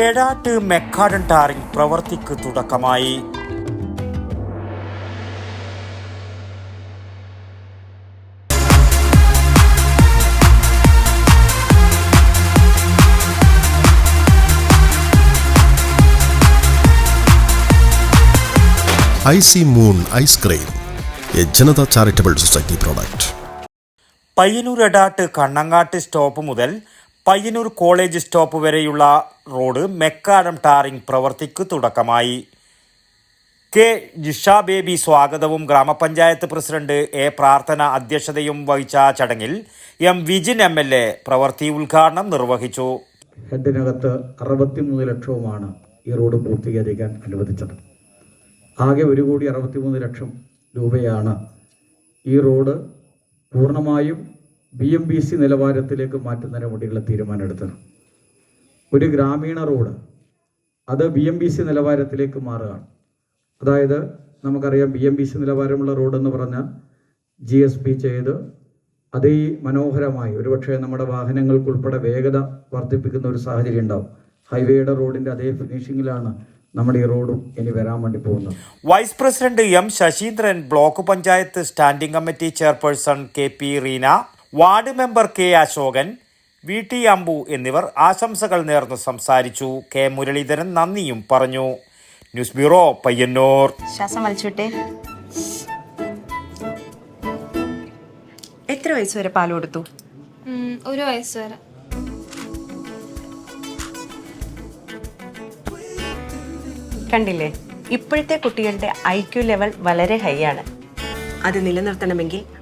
Edat macadam tarring പ്രവർത്തിക്ക് തുടക്കമായി. Icy moon ice cream a Janata charitable society product. Payyanur Edat Kannangad stop മുതൽ Payyanur college stop വരെയുള്ള road macadam tarring പ്രവർത്തിക്ക് തുടക്കമായി. K. Jisha baby സ്വാഗതവും ഗ്രാമപഞ്ചായത്ത് പ്രസിഡന്റ് എ. പ്രാർത്ഥന അധ്യക്ഷതയും വഹിച്ച ചടങ്ങിൽ M. Vijin M. L. A. പ്രവൃത്തി ഉദ്ഘാടനം നിർവഹിച്ചു. ഹെഡിനകത്ത് അറുപത്തിമൂന്ന് ലക്ഷവുമാണ് ഈ റോഡ് പൂർത്തീകരിക്കാൻ അനുവദിച്ചത്. ആകെ ഒരു കോടി അറുപത്തിമൂന്ന് ലക്ഷം രൂപയാണ് ഈ റോഡ് പൂർണമായും ബി എം ബി സി നിലവാരത്തിലേക്ക് മാറ്റുന്നതിന് വേണ്ടിയുള്ള തീരുമാനമെടുത്തത്. ഒരു ഗ്രാമീണ റോഡ് അത് ബി എം ബി സി നിലവാരത്തിലേക്ക് മാറുകയാണ്. അതായത് നമുക്കറിയാം ബി എം ബി സി നിലവാരമുള്ള റോഡ് എന്ന് പറഞ്ഞാൽ ജി എസ് പി ചെയ്ത് അതേ മനോഹരമായി ഒരുപക്ഷെ നമ്മുടെ വാഹനങ്ങൾക്കുൾപ്പെടെ വേഗത വർദ്ധിപ്പിക്കുന്ന ഒരു സാഹചര്യം ഉണ്ടാവും. ഹൈവേയുടെ റോഡിന്റെ അതേ ഫിനിഷിങ്ങിലാണ് നമ്മുടെ ഈ റോഡും ഇനി വരാൻ വേണ്ടി പോകുന്നത്. Vice president M Sasheendran block panchayat standing committee chairperson K P Reena ward member K Ashokan V T Ambu എന്നിവർ ആശംസകൾ നേർന്ന് സംസാരിച്ചു. കെ മുരളീധരൻ നന്ദിയും പറഞ്ഞു. News bureau Payyanur. ശ്വാസം വലിച്ചുവിട്ടെ. എത്ര വയസ്സ് വരെ പാൽ കൊടുത്തു? ഒരു വയസ്സ് വരെ. കണ്ടില്ലേ? ഇപ്പോഴത്തെ കുട്ടികളുടെ ഐ ക്യു ലെവൽ വളരെ ഹൈ ആണ്. അത് നിലനിർത്തണമെങ്കിൽ